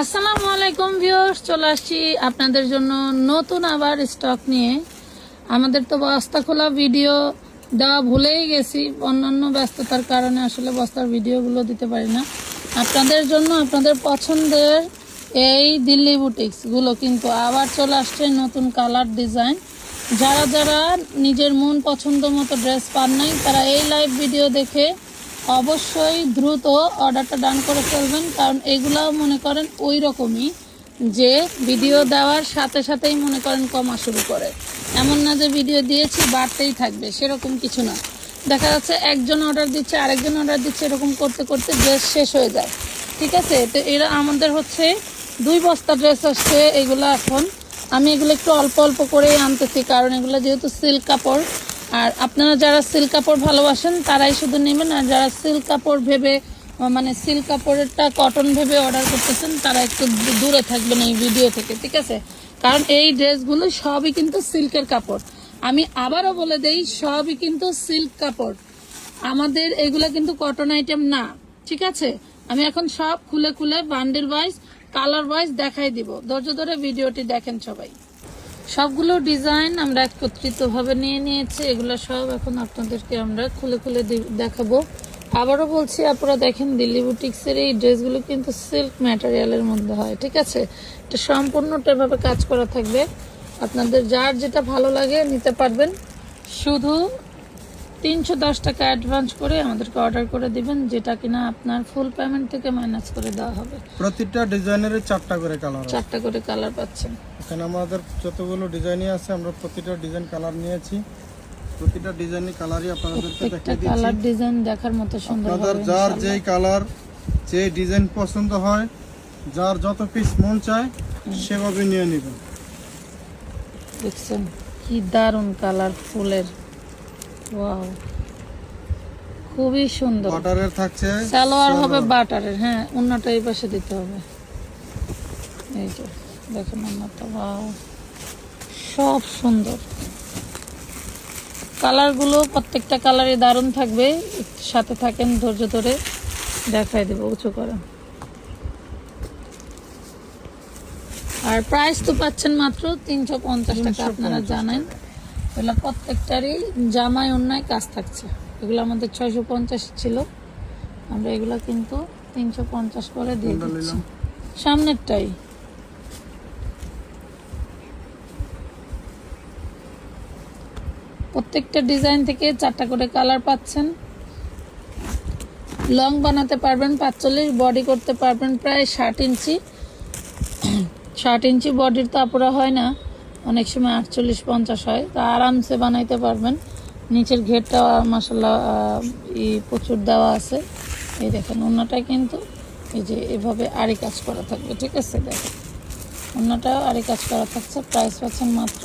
আসসালামু আলাইকুম ভিউয়ার্স, চলে আসছি আপনাদের জন্য নতুন আবার স্টক নিয়ে। আমাদের তো বস্তা খোলা ভিডিও দেওয়া ভুলেই গেছি। অন্যান্য ব্যস্ততার কারণে আসলে বস্তার ভিডিওগুলো দিতে পারি না। আপনাদের জন্য আপনাদের পছন্দের এই দিল্লি বুটিক্সগুলো কিন্তু আবার চলে আসছে নতুন কালার ডিজাইন যারা যারা নিজের মন পছন্দ মতো ড্রেস পান নাই, তারা এই লাইভ ভিডিও দেখে অবশ্যই দ্রুত অর্ডারটা ডান করে ফেলবেন, কারণ এগুলাও মনে করেন ওই রকমই যে ভিডিও দেওয়ার সাথে সাথেই মনে করেন কমা শুরু করে। এমন না যে ভিডিও দিয়েছি, বাড়তেই থাকবে, সেরকম কিছু না। দেখা যাচ্ছে একজন অর্ডার দিচ্ছে, আরেকজন অর্ডার দিচ্ছে, এরকম করতে করতে ড্রেস শেষ হয়ে যায়। ঠিক আছে? তো এরা আমাদের হচ্ছে দুই বস্তা ড্রেস আসছে, এগুলো এখন। আমি এগুলো একটু অল্প অল্প করেই আনতেছি, কারণ এগুলো যেহেতু সিল্ক কাপড় আর আপনারা যারা সিল্ক কাপড় ভালোবাসেন, তারাই শুধু নেবেন। আর যারা সিল্ক কাপড় ভেবে মানে সিল্ক কাপড়েরটা কটন ভেবে অর্ডার করতেছেন, তারা একটু দূরে থাকবেন এই ভিডিও থেকে, ঠিক আছে? কারণ এই ড্রেসগুলো সবই কিন্তু সিল্কের কাপড়। আমি আবারও বলে দেই, সবই কিন্তু সিল্ক কাপড়। আমাদের এগুলো কিন্তু কটন আইটেম না, ঠিক আছে? আমি এখন সব খুলে খুলে বান্ডেল ওয়াইজ কালার ওয়াইজ দেখাই দিব। ধৈর্য ধরে ভিডিওটি দেখেন সবাই। সবগুলো ডিজাইন আমরা একত্রিতভাবে নিয়ে নিয়েছি এগুলো সব এখন আপনাদেরকে আমরা খুলে খুলে দেখাবো। আবারও বলছি আপনারা দেখেন দিল্লি বুটিক্সের এই ড্রেসগুলো কিন্তু সিল্ক ম্যাটেরিয়ালের মধ্যে হয় ঠিক আছে? এটা সম্পূর্ণটা এভাবে কাজ করা থাকবে। আপনাদের যার যেটা ভালো লাগে নিতে পারবেন। শুধু তিনশো দশ টাকা অ্যাডভান্স করে আমাদেরকে অর্ডার করে দিবেন যেটা কিনা আপনার ফুল পেমেন্ট থেকে মাইনাস করে দেওয়া হবে। প্রতিটা ডিজাইনের চারটা করে কালার চারটা করে কালার পাচ্ছেন। এখানে আমাদের যতগুলো ডিজাইনই আছে আমরা প্রতিটা ডিজাইন কালার নিয়েছি। প্রতিটা ডিজাইনের কালারই আপনাদেরকে দেখিয়ে কালার ডিজাইন দেখার মতো সুন্দর আপনাদের যার যেই কালার যে ডিজাইন পছন্দ হয় যার যত পিস মন চায় সেভাবে নিয়ে নেবেন দেখছেন কি দারুণ কালার ফুলের। ওয়াও। খুবই সুন্দর। বাটারের থাকছে। সালোয়ার হবে বাটারের হ্যাঁ অন্যটা এই পাশে দিতে হবে। এই যে। দেখেন অন্যটা ওয়াও সব সুন্দর। কালারগুলো প্রত্যেকটা কালারই দারুণ থাকবে সাথে থাকেন ধৈর্য ধরে দেখাই দেবো উঁচু করে। আর প্রাইস তো পাচ্ছেন মাত্র তিনশো পঞ্চাশ টাকা আপনারা জানেন। এগুলো প্রত্যেকটারই জামাই অন্যায় কাজ থাকছে। এগুলো আমাদের ছয়শো পঞ্চাশ ছিল। আমরা এগুলো কিন্তু তিনশো পঞ্চাশ করে দিয়ে দিচ্ছি। সামনেরটাই। প্রত্যেকটা ডিজাইন থেকে চারটা করে কালার পাচ্ছেন। লং বানাতে পারবেন পাঁচচল্লিশ, বডি করতে পারবেন প্রায় ষাট ইঞ্চি। ষাট ইঞ্চি বডির তো আপুরা হয় না, অনেক সময় আটচল্লিশ, পঞ্চাশ হয়। তা আরামসে বানাইতে পারবেন। নিচের ঘেরটা মশলা ই প্রচুর দেওয়া আছে। এই দেখেন অন্যটা কিন্তু এই যে এভাবে আড়ি কাজ করা থাকবে, ঠিক আছে? দেখেন অন্যটাও আড়ি কাজ করা থাকছে, প্রাইস পাচ্ছেন মাত্র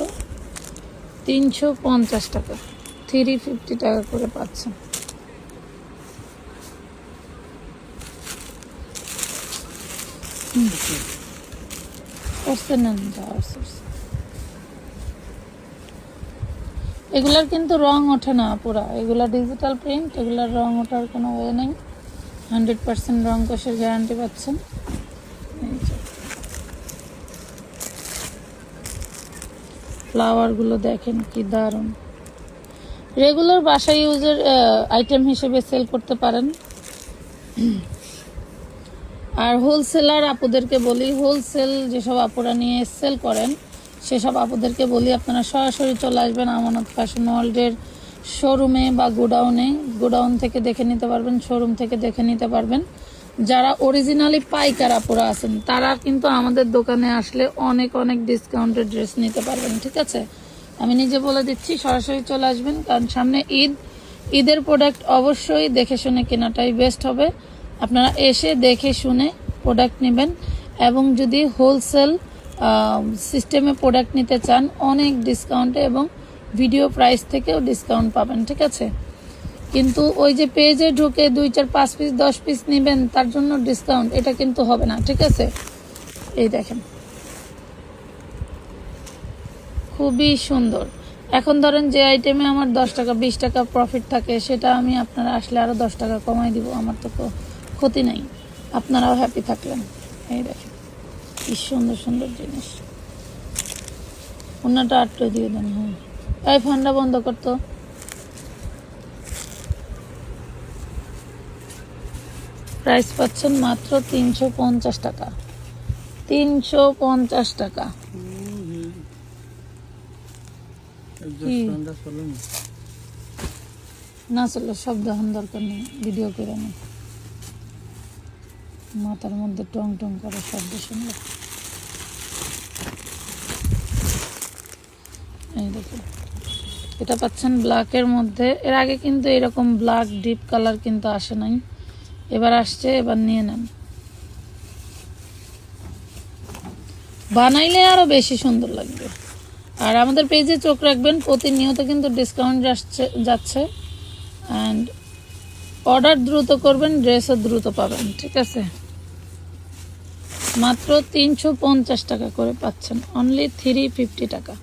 তিনশো পঞ্চাশ টাকা। থ্রি ফিফটি টাকা করে পাচ্ছেন। এগুলার কিন্তু রং ওঠে না পুরা। এগুলা ডিজিটাল প্রিন্ট এগুলার রং ওঠার কোনো ওয়ে নেই। হান্ড্রেড পার্সেন্ট রং কষের গ্যারান্টি পাচ্ছেন এই যে। ফ্লাওয়ারগুলো দেখেন কি দারুণ। রেগুলার বাসায় ইউজের আইটেম হিসেবে সেল করতে পারেন। আর হোলসেলার আপুদেরকে বলি হোলসেল যেসব আপুরা নিয়ে সেল করেন, সেসব আপুদেরকে বলি, আপনারা সরাসরি চলে আসবেন আমানত ফ্যাশন ওয়ার্ল্ডের শোরুমে বা গোডাউনে গোডাউন থেকে দেখে নিতে পারবেন শোরুম থেকে দেখে নিতে পারবেন। যারা অরিজিনালি পাইকার আপুরা আছেন, তারা কিন্তু আমাদের দোকানে আসলে অনেক অনেক ডিসকাউন্টের ড্রেস নিতে পারবেন, ঠিক আছে? আমি নিজে বলে দিচ্ছি, সরাসরি চলে আসবেন, কারণ সামনে ঈদ। ঈদের প্রোডাক্ট অবশ্যই দেখে শুনে কেনাটাই বেস্ট হবে। আপনারা এসে দেখে শুনে প্রোডাক্ট নেবেন, এবং যদি হোলসেল সিস্টেমে প্রোডাক্ট নিতে চান, অনেক ডিসকাউন্টে এবং ভিডিও প্রাইস থেকেও ডিসকাউন্ট পাবেন, ঠিক আছে? কিন্তু ওই যে পেজে ঢুকে দুই চার, পাঁচ পিস দশ পিস নেবেন, তার জন্য ডিসকাউন্ট এটা কিন্তু হবে না, ঠিক আছে? এই দেখেন। খুবই সুন্দর। এখন ধরেন যে আইটেমে আমার দশ টাকা, বিশ টাকা প্রফিট থাকে, সেটা আমি আপনারা আসলে আরও দশ টাকা কমাই দিব, আমার তো ক্ষতি নাই। আপনারাও হ্যাপি থাকলেন। এই দেখেন, কি সুন্দর সুন্দর জিনিস। অন্যটা আটটা দিয়ে দেন হ্যাঁ। এই ফান্ডা বন্ধ করতো প্রাইস পাচ্ছেন মাত্র তিনশো পঞ্চাশ টাকা। তিনশো পঞ্চাশ টাকা। না চলো সব দেখান দরকার নেই ভিডিও করে নেই। মাথার মধ্যে টং টং করে শব্দ শুনলে। এই দেখুন এটা পাচ্ছেন ব্ল্যাকের মধ্যে। এর আগে কিন্তু এরকম ব্ল্যাক ডিপ কালার কিন্তু আসে নাই। এবার আসছে, এবার নিয়ে নেন। বানাইলে আরও বেশি সুন্দর লাগবে। আর আমাদের পেজে চোখ রাখবেন, প্রতিনিয়ত কিন্তু ডিসকাউন্ট যাচ্ছে যাচ্ছে। অ্যান্ড অর্ডার দ্রুত করবেন ড্রেসও দ্রুত পাবেন, ঠিক আছে? মাত্র তিনশো পঞ্চাশ টাকা করে পাচ্ছেন অনলি থ্রি ফিফটি টাকা।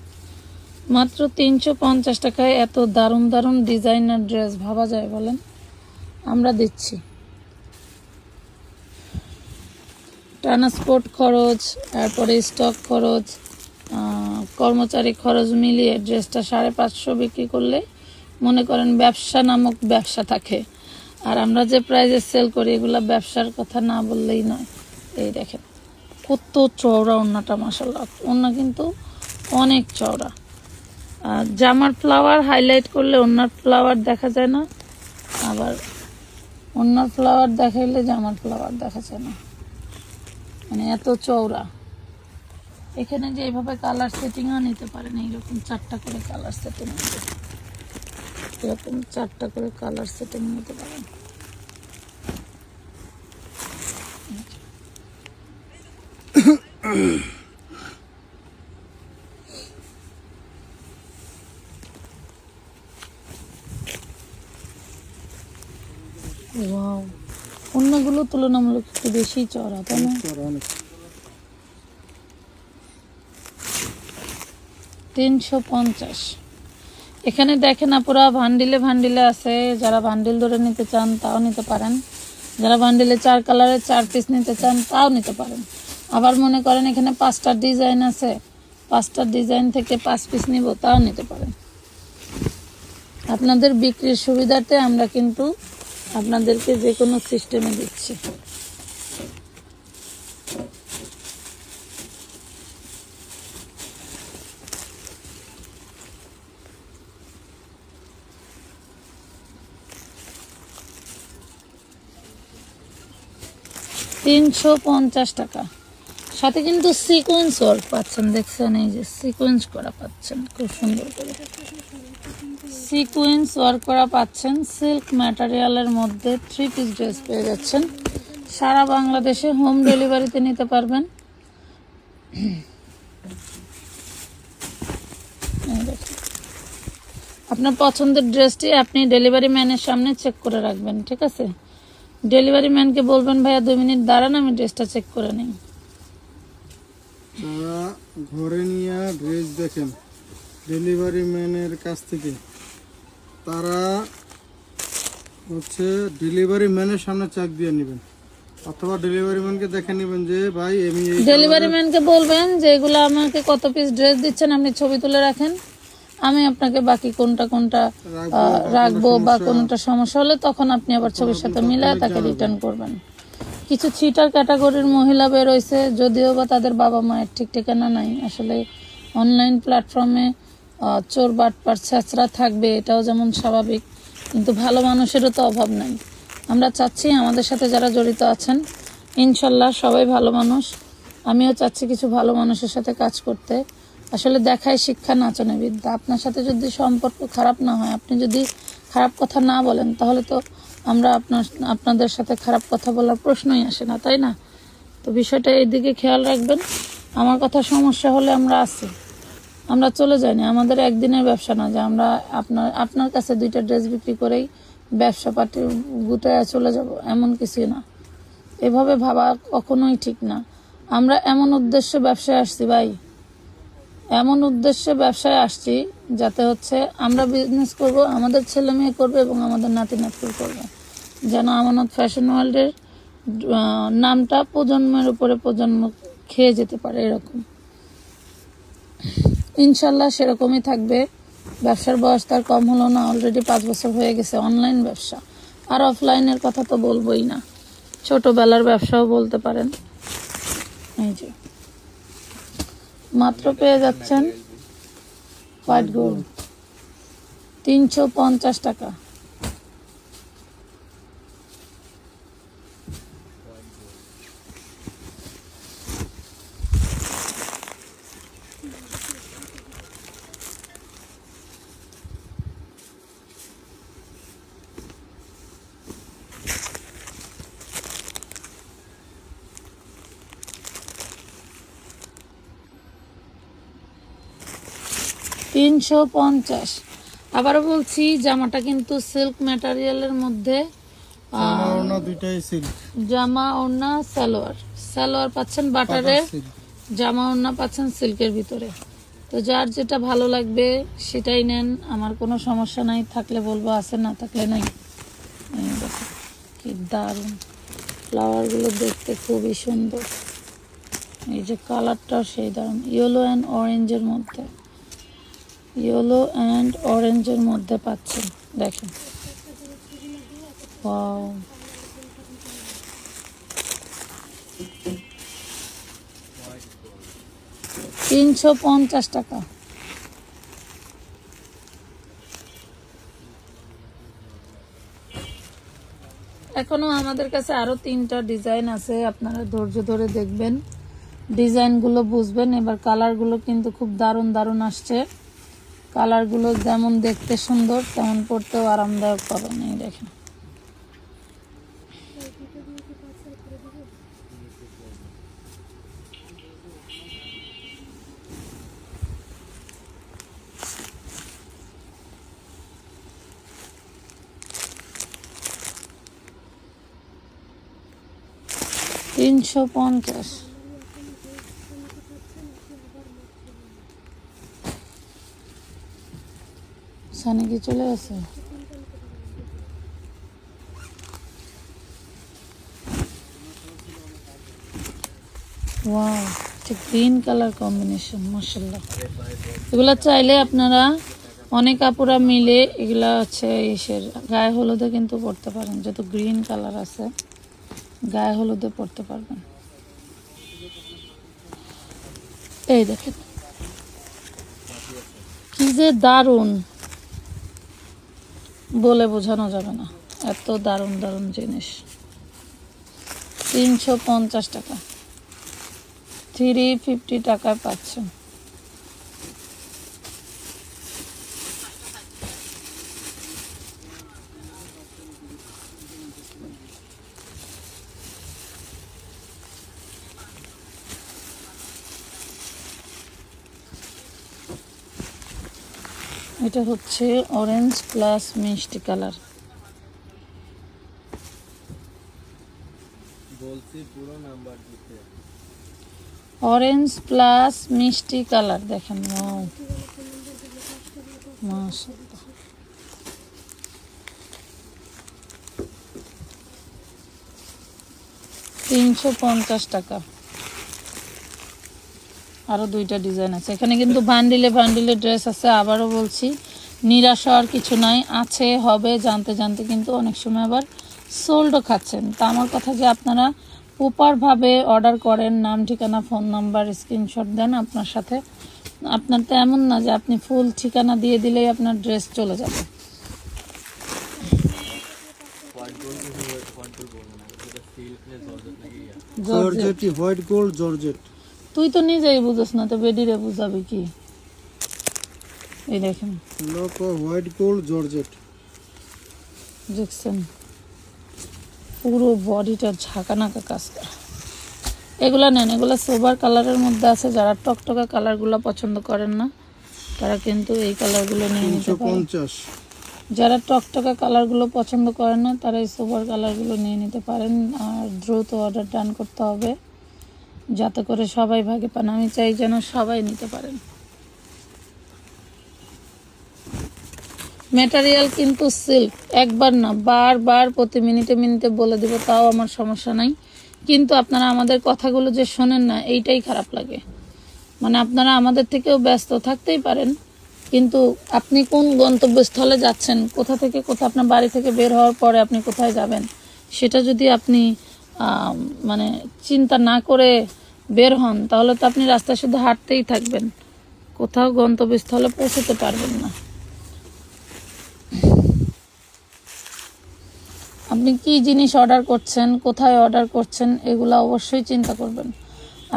মাত্র তিনশো পঞ্চাশ টাকায় এত দারুণ দারুণ ডিজাইনার ড্রেস ভাবা যায় বলেন? আমরা দিচ্ছি। ট্রান্সপোর্ট খরচ, তারপরে স্টক খরচ কর্মচারী খরচ মিলিয়ে ড্রেসটা সাড়ে পাঁচশো বিক্রি করলে মনে করেন ব্যবসা নামক ব্যবসা থাকে। আর আমরা যে প্রাইজে সেল করি, এগুলো ব্যবসার কথা না বললেই নয়। এই দেখেন, কত চওড়া ওড়নাটা মাসাল্লাহ ওড়না কিন্তু অনেক চওড়া। আর জামার ফ্লাওয়ার হাইলাইট করলে ওড়নার ফ্লাওয়ার দেখা যায় না, আবার ওড়নার ফ্লাওয়ার দেখাইলে জামার ফ্লাওয়ার দেখা যায় না। মানে এত চওড়া। এখানে যে এইভাবে কালার সেটিংও নিতে পারেন, এইরকম চারটা করে কালার সেটিং এরকম চারটা করে কালার সেটিং নিতে পারেন। ওয়াও তুলনামূলক একটু বেশি চড়া তাই না? তিনশো পঞ্চাশ। এখানে দেখেন আপুরা ভান্ডিলে ভান্ডিলে আছে। যারা ভান্ডিল ধরে নিতে চান তাও নিতে পারেন। যারা ভান্ডিলে চার কালারের চার পিস নিতে চান তাও নিতে পারেন। আবার মনে করেন এখানে পাঁচটা ডিজাইন আছে। পাঁচটা ডিজাইন থেকে পাঁচ পিস নিব তাও নিতে পারেন। আপনাদের বিক্রির সুবিধাতে আমরা কিন্তু আপনাদেরকে যে কোনো সিস্টেমে দিচ্ছি। তিনশো পঞ্চাশ টাকা। সাথে কিন্তু সিকোয়েন্স ওয়ার্ক পাচ্ছেন, দেখছেন এই যে সিকোয়েন্স করা পাচ্ছেন, খুব সুন্দর করে। সিকোয়েন্স ওয়ার্ক করা পাচ্ছেন। সিল্ক ম্যাটেরিয়ালের মধ্যে থ্রি পিস ড্রেস পেয়ে যাচ্ছেন। সারা বাংলাদেশে হোম ডেলিভারিতে নিতে পারবেন। আপনার পছন্দের ড্রেসটি আপনি ডেলিভারি ম্যানের সামনে চেক করে রাখবেন, ঠিক আছে? ডেলিভারি ম্যানকে বলবেন, ভাইয়া, দুই মিনিট দাঁড়ান, আমি ড্রেসটা চেক করে নিই। ঘরে নিয়ে ড্রেস দেখেন। ডেলিভারি ম্যানের কাছ থেকে। তারা হচ্ছে ডেলিভারি ম্যানের সামনে চেক দিয়ে নেবেন। অথবা ডেলিভারি ম্যানকে দেখে নেবেন যে ভাই আমি ডেলিভারি ম্যানকে বলবেন যে এগুলো আমাকে কত পিস ড্রেস দিচ্ছেন? আপনি ছবি তুলে রাখেন। আমি আপনাকে বাকি কোনটা কোনটা রাখব, বা কোনটা সমস্যা হলে তখন আপনি আবার ছবির সাথে মিলায় তাকে রিটার্ন করবেন। কিছু ছিটার ক্যাটাগরির মহিলা বেরোইছে যদিও বা তাদের বাবা মায়ের ঠিক ঠিকানা নাই। আসলে অনলাইন প্ল্যাটফর্মে চোর বাটপার ছেঁচড়া থাকবে, এটাও যেমন স্বাভাবিক। কিন্তু ভালো মানুষেরও তো অভাব নাই। আমরা চাচ্ছি আমাদের সাথে যারা জড়িত আছেন, ইনশাল্লাহ সবাই ভালো মানুষ। আমিও চাচ্ছি কিছু ভালো মানুষের সাথে কাজ করতে। আসলে দেখায় শিক্ষা, নাচনে বিদ্যা। আপনার সাথে যদি সম্পর্ক খারাপ না হয়, আপনি যদি খারাপ কথা না বলেন, তাহলে তো আমরা আপনার, আপনাদের সাথে খারাপ কথা বলার প্রশ্নই আসে না, তাই না? তো বিষয়টা এই দিকে খেয়াল রাখবেন। আমার কথা সমস্যা হলে আমরা আছি। আমরা চলে যাইনি আমাদের একদিনের ব্যবসা না যে আমরা আপনার আপনার কাছে দুইটা ড্রেস বিক্রি করেই ব্যবসা পাটি গুটায় চলে যাব, এমন কিছুই না। এভাবে ভাবা কখনোই ঠিক না। আমরা এমন উদ্দেশ্যে ব্যবসায় আসছি ভাই। এমন উদ্দেশ্যে ব্যবসায় আসছি যাতে হচ্ছে আমরা বিজনেস করব, আমাদের ছেলে মেয়ে করবে এবং আমাদের নাতি নাতনি করবে। যেন আমানত ফ্যাশন ওয়ার্ল্ডের নামটা প্রজন্মের উপরে প্রজন্ম খেয়ে যেতে পারে এরকম। ইনশাল্লাহ সেরকমই থাকবে। ব্যবসার বয়স তার কম হলো না অলরেডি পাঁচ বছর হয়ে গেছে অনলাইন ব্যবসা। আর অফলাইনের কথা তো বলবোই না। ছোটোবেলার ব্যবসাও বলতে পারেন। এই যে। মাত্র পেয়ে যাচ্ছেন হোয়াইট গোল্ড। তিনশো পঞ্চাশ টাকা। তিনশো পঞ্চাশ। আবারও বলছি জামাটা কিন্তু সিল্ক ম্যাটারিয়ালের মধ্যে জামা ওড়না সালোয়ার। সালোয়ার পাচ্ছেন বাটারে জামা ওড়না পাচ্ছেন সিল্কের ভিতরে। তো যার যেটা ভালো লাগবে সেটাই নেন। আমার কোনো সমস্যা নাই থাকলে বলব আছে না থাকলে নাই। কি দারুণ। ফ্লাওয়ারগুলো দেখতে খুবই সুন্দর। এই যে কালারটাও সেই দারুণ। ইয়েলো অ্যান্ড অরেঞ্জের মধ্যে। ইয়েলো অ্যান্ড অরেঞ্জের মধ্যে পাচ্ছেন দেখেন। তিনশো পঞ্চাশ টাকা। এখনও আমাদের কাছে আরও তিনটা ডিজাইন আছে, আপনারা ধৈর্য ধরে দেখবেন। ডিজাইনগুলো বুঝবেন, এবার কালারগুলো কিন্তু খুব দারুণ দারুণ আসছে। কালারগুলো যেমন দেখতে সুন্দর তেমন পড়তেও আরামদায়ক পাবেন এই দেখেন। তিনশো পঞ্চাশ। সানি কি চলে ওয়াও ঠিক গ্রিন কালার কম্বিনেশন মার্শাল্লাহ এগুলা চাইলে আপনারা অনেক আপুরা মিলে এগুলা হচ্ছে ইসের, গায়ে হলুদে কিন্তু পড়তে পারেন, যেহেতু গ্রিন কালার আছে, গায়ে হলুদে পড়তে পারবেন। এই দেখেন। কি যে দারুণ। বলে বোঝানো যাবে না। এত দারুণ দারুণ জিনিস। তিনশো পঞ্চাশ টাকা। থ্রি ফিফটি টাকায় পাচ্ছেন। এটা হচ্ছে অরেঞ্জ প্লাস মিষ্টি কালার বলছি পুরো নাম্বার দিতে। অরেঞ্জ প্লাস মিষ্টি কালার দেখেন তিনশো পঞ্চাশ টাকা। আরও দুইটা ডিজাইন আছে। এখানে কিন্তু বান্ডিলে বান্ডিলে ড্রেস আছে আবারও বলছি নিরাশ হওয়ার কিছু নাই আছে হবে জানতে জানতে কিন্তু অনেক সময় আবার সোল্ডও খাচ্ছেন। তা আমার কথা যে আপনারা প্রপারভাবে অর্ডার করেন নাম ঠিকানা ফোন নাম্বার স্ক্রিনশট দেন আপনার সাথে। আপনার তো এমন না যে আপনি ফুল ঠিকানা দিয়ে দিলেই আপনার ড্রেস চলে যাবে। জর্জেটি হোয়াইট গোল্ড জর্জেট তুই তো নিজেই বুঝোস না তো বেডিরে বুঝাবি কি? এই দেখেন। লোক হোয়াইট গোল্ড জর্জেট দেখছেন? পুরো বডিটা ঝাঁকানাকা কাজ করা। এগুলা নেন এগুলা সোবার কালারের মধ্যে আছে যারা টকটকা কালারগুলো পছন্দ করেন না তারা কিন্তু এই কালারগুলো নিয়ে নিতে পারেন। যারা টকটকা কালারগুলো পছন্দ করেন না তারা এই সোবার কালারগুলো নিয়ে নিতে পারেন আর দ্রুত অর্ডার ডান করতে হবে। যাতে করে সবাই ভাগে পান। আমি চাই যেন সবাই নিতে পারেন। ম্যাটেরিয়াল কিন্তু সিল্ক। একবার না, বারবার প্রতি মিনিটে মিনিটে বলে দিব, তাও আমার সমস্যা নাই। কিন্তু আপনারা আমাদের কথাগুলো যে শোনেন না, এইটাই খারাপ লাগে। মানে আপনারা আমাদের থেকেও ব্যস্ত থাকতেই পারেন, কিন্তু আপনি কোন গন্তব্যস্থলে যাচ্ছেন, কোথা থেকে কোথা, আপনার বাড়ি থেকে বের হওয়ার পরে আপনি কোথায় যাবেন, সেটা যদি আপনি মানে চিন্তা না করে বের হন, তাহলে তো আপনি রাস্তায় শুধু হাঁটতেই থাকবেন। কোথাও গন্তব্যস্থলে পৌঁছতে পারবেন না। আপনি কি জিনিস অর্ডার করছেন, কোথায় অর্ডার করছেন, এগুলো অবশ্যই চিন্তা করবেন।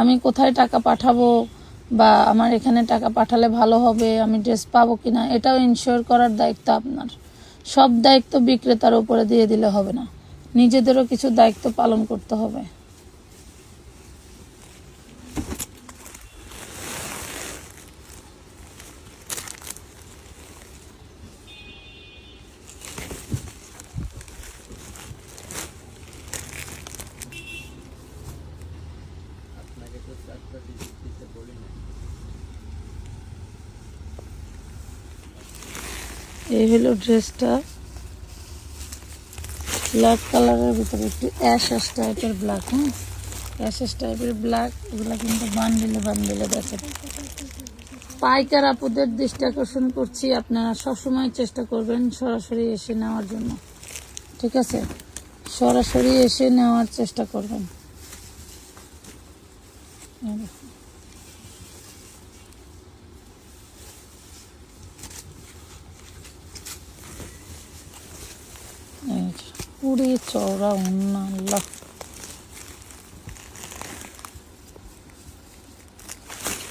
আমি কোথায় টাকা পাঠাবো বা আমার এখানে টাকা পাঠালে ভালো হবে, আমি ড্রেস পাবো কি না এটাও ইনশিওর করার দায়িত্ব আপনার। সব দায়িত্ব বিক্রেতার উপরে দিয়ে দিলে হবে না। নিজেদেরও কিছু দায়িত্ব পালন করতে হবে। এই হলো ড্রেসটা। ব্ল্যাক কালারের ভিতরে একটু অ্যাশ অ্যাশ টাইপের ব্ল্যাক হ্যাঁ অ্যাশ অ্যাশ টাইপের ব্ল্যাক এগুলো কিন্তু বান্ডিলে বান্ডিলে বেচে। পাইকার আপুদের দৃষ্টি আকর্ষণ করছি, আপনারা সবসময় চেষ্টা করবেন সরাসরি এসে নেওয়ার জন্য। ঠিক আছে? সরাসরি এসে নেওয়ার চেষ্টা করবেন এই দেখুন। এই যে, পুরি চওড়া আল্লাহ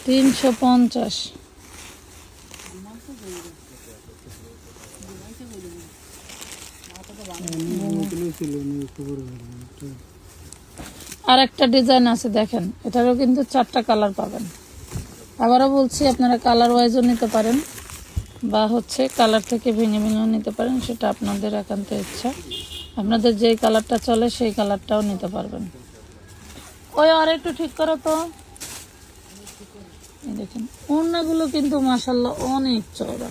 তিনশো পঞ্চাশ. আর একটা ডিজাইন আছে দেখেন, এটারও কিন্তু চারটা কালার পাবেন। আবারও বলছি, আপনারা কালার ওয়াইজও নিতে পারেন, বা হচ্ছে কালার থেকে ভেঙে ভেঙেও নিতে পারেন, সেটা আপনাদের একান্ত ইচ্ছা। আপনাদের যেই কালারটা চলে, সেই কালারটাও নিতে পারবেন। ওই আর একটু ঠিক করো তো। দেখেন, ওড়নাগুলো কিন্তু মাসাল্লাহ অনেক চওড়া।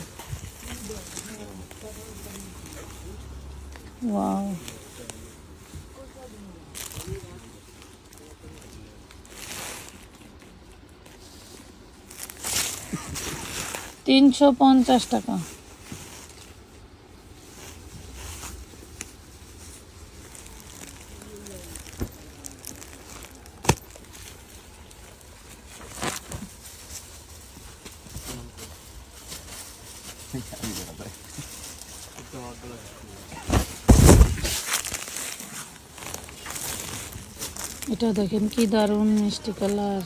তিনশো পঞ্চাশ টাকা। এটা দেখেন কি দারুণ মিষ্টি কালার।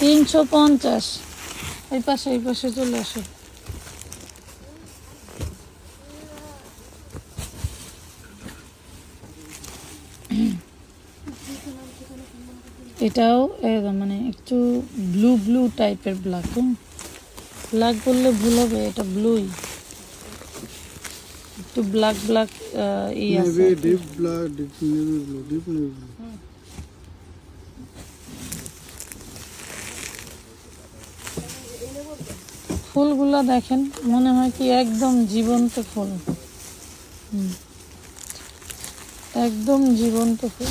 তিনশো পঞ্চাশ। এই পাশে এই পাশে চলে আসো। এটাও এরকম মানে একটু ব্লু ব্লু টাইপের ব্ল্যাক ব্ল্যাক বললে ভুল হবে এটা ব্লুই একটু ব্ল্যাক ব্ল্যাক ই আছে deep black deep navy blue deep navy blue ফুলগুলো দেখেন মনে হয় কি একদম জীবন্ত ফুল। হুম। একদম জীবন্ত ফুল।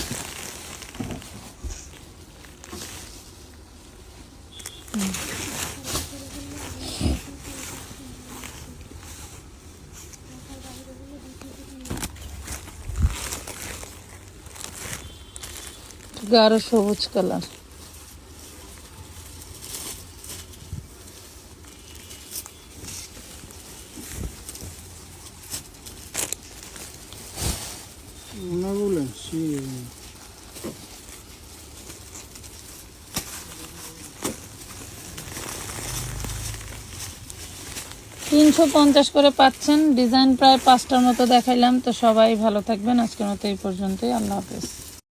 গাঢ় সবুজ কালার। তিনশো পঞ্চাশ করে পাচ্ছেন। ডিজাইন প্রায় পাঁচটার মতো দেখাইলাম। তো সবাই ভালো থাকবেন। আজকের মতো এই পর্যন্তই। আল্লাহ হাফেজ।